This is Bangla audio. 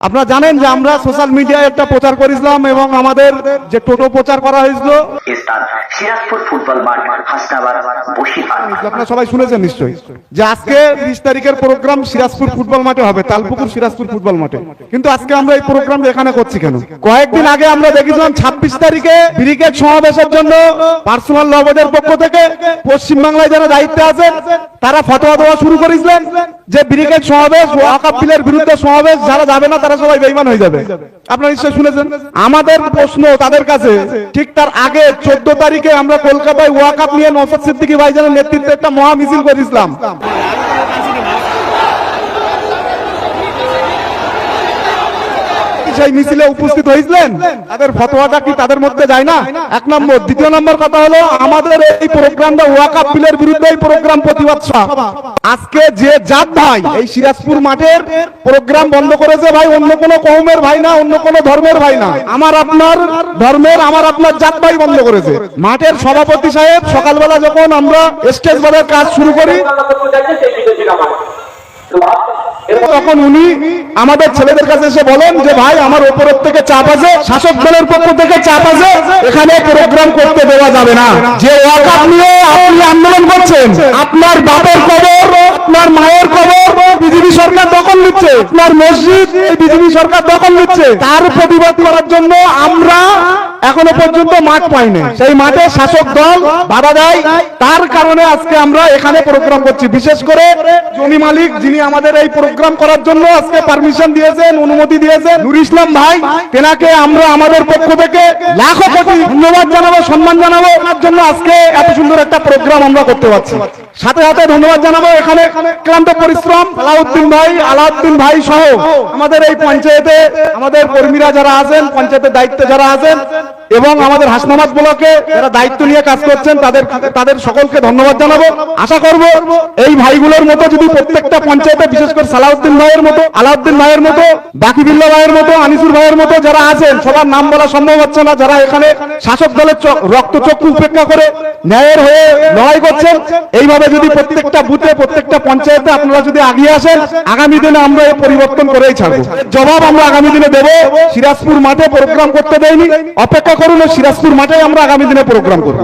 আপনারা জানেন যে আমরা সোশ্যাল মিডিয়ায় একটা প্রচার করেছিলাম এবং আমাদের যে টোটো প্রচার করা হয়েছিল আপনারা সবাই শুনেছেন নিশ্চয়ই যে আজকে তিরিশ তারিখের প্রোগ্রাম সিরাজপুর ফুটবল মাঠে হবে তালপুকুর সিরাজপুর ফুটবল মাঠে। কিন্তু আজকে আমরা এই প্রোগ্রাম এখানে করছি কেন? কয়েকদিন আগে আমরা দেখেছিলাম ছাব্বিশ তারিখে ব্রিগেড সমাবেশের জন্য পার্সোনাল লবদের পক্ষ থেকে পশ্চিমবাংলায় যারা দায়িত্বে আছেন তারা ফতোয়া দেওয়া শুরু করেছিলেন। যে ব্রিগেড সমাবেশ, ওয়াকাপ বিলের বিরুদ্ধে সমাবেশ, যারা যাবে না, তারা সবাই বেইমান হয়ে যাবে। আপনারা নিশ্চয়ই শুনেছেন? আমাদের প্রশ্ন তাদের কাছে, ঠিক তার আগে চোদ্দ তারিখে আমরা কলকাতায় ওয়াকাপ নিয়ে নসর সিদ্দিকী ভাইজানের নেতৃত্বে একটা মহা মিছিল করেছিলাম। সেই মিছিলে উপস্থিত হয়েছিলেন, তাদের ফতোয়াটা কি তাদের মধ্যে যায় না? এক নম্বর। দ্বিতীয় নম্বর কথা হলো, আমাদের এই প্রোগ্রামটা ওয়াকাপ বিলের বিরুদ্ধে এই প্রোগ্রাম প্রতিবাদ সভা। আজকে যে জাত ভাই এই সিরাজপুর মাঠের প্রোগ্রাম বন্ধ করেছে ভাই, অন্য কোনো কৌমের ভাই না, অন্য কোনো ধর্মের ভাই না। আমার আপনার ধর্মের, আমার আপনার জাত ভাই বন্ধ করেছে। মাঠের সভাপতি সাহেব সকালবেলা যখন আমরা স্টেজ বাজার কাজ শুরু করি তখন উনি আমাদের ছেলেদের কাছে এসে বলেন যে, ভাই, আমার উপরের থেকে চাপ আছে, শাসক দলের পক্ষ থেকে চাপ আছে, এখানে প্রোগ্রাম করতে দেওয়া যাবে না। যে আপনি আন্দোলন করছেন, আপনার বাপের কবর, আপনার মায়ের কবর বিজেপি সরকার দখল নিচ্ছে। আপনার মসজিদ এই বিজেপি সরকার দখল নিচ্ছে। তার প্রতিবাদ করার জন্য আমরা এখনও পর্যন্ত মাঠ পাইনি। সেই মাঠে শাসক দল বাধা দেয়। তার কারণে আজকে আমরা এখানে প্রোগ্রাম করছি। বিশেষ করে জমি মালিক যিনি আমাদের এই প্রোগ্রাম করার জন্য আজকে পারমিশন দিয়েছেন অনুমতি দিয়েছেন নুর ইসলাম ভাই তেনাকে আমরা আমাদের পক্ষ থেকে লাখো কোটি ধন্যবাদ জানাব সম্মান জানাব। তার জন্য আজকে এত সুন্দর একটা প্রোগ্রাম আমরা করতে পারছি। সাথে সাথে ধন্যবাদ জানাব এখানে ক্লান্ত পরিশ্রম আলাউদ্দিন ভাই আলাউদ্দিন ভাই সহ আমাদের এই পঞ্চায়েতে আমাদের কর্মীরা যারা আছেন, পঞ্চায়েতের দায়িত্বে যারা আছেন এবং আমাদের হাসনাবাদ ব্লকে যারা দায়িত্ব নিয়ে কাজ করছেন, তাদের তাদের সকলকে ধন্যবাদ জানাব। আশা করব এই ভাইগুলোর মতো যদি প্রত্যেকটা পঞ্চায়েতে, বিশেষ করে সালাউদ্দিন ভাইয়ের মতো, আলাউদ্দিন ভাইয়ের মতো বাকিবিল্লা ভাইয়ের মতো, আনিসুর ভাইয়ের মতো যারা আছেন, সবার নাম বলা সম্ভব হচ্ছে না, যারা এখানে শাসক দলের চ- রক্তচক্ষু উপেক্ষা করে ন্যায়ের হয়ে লড়াই করছেন, এইভাবে যদি প্রত্যেকটা বুথে, প্রত্যেকটা পঞ্চায়েতে আপনারা যদি আগিয়ে আসেন, আগামী দিনে আমরা এই পরিবর্তন করেই ছাড়বো। জবাব আমরা আগামী দিনে দেবো। সিরাজপুর মাঠে প্রোগ্রাম করতে দেয়নি, অপেক্ষা করুন সিরাজপুর মাঠে আমরা আগামী দিনে প্রোগ্রাম করব।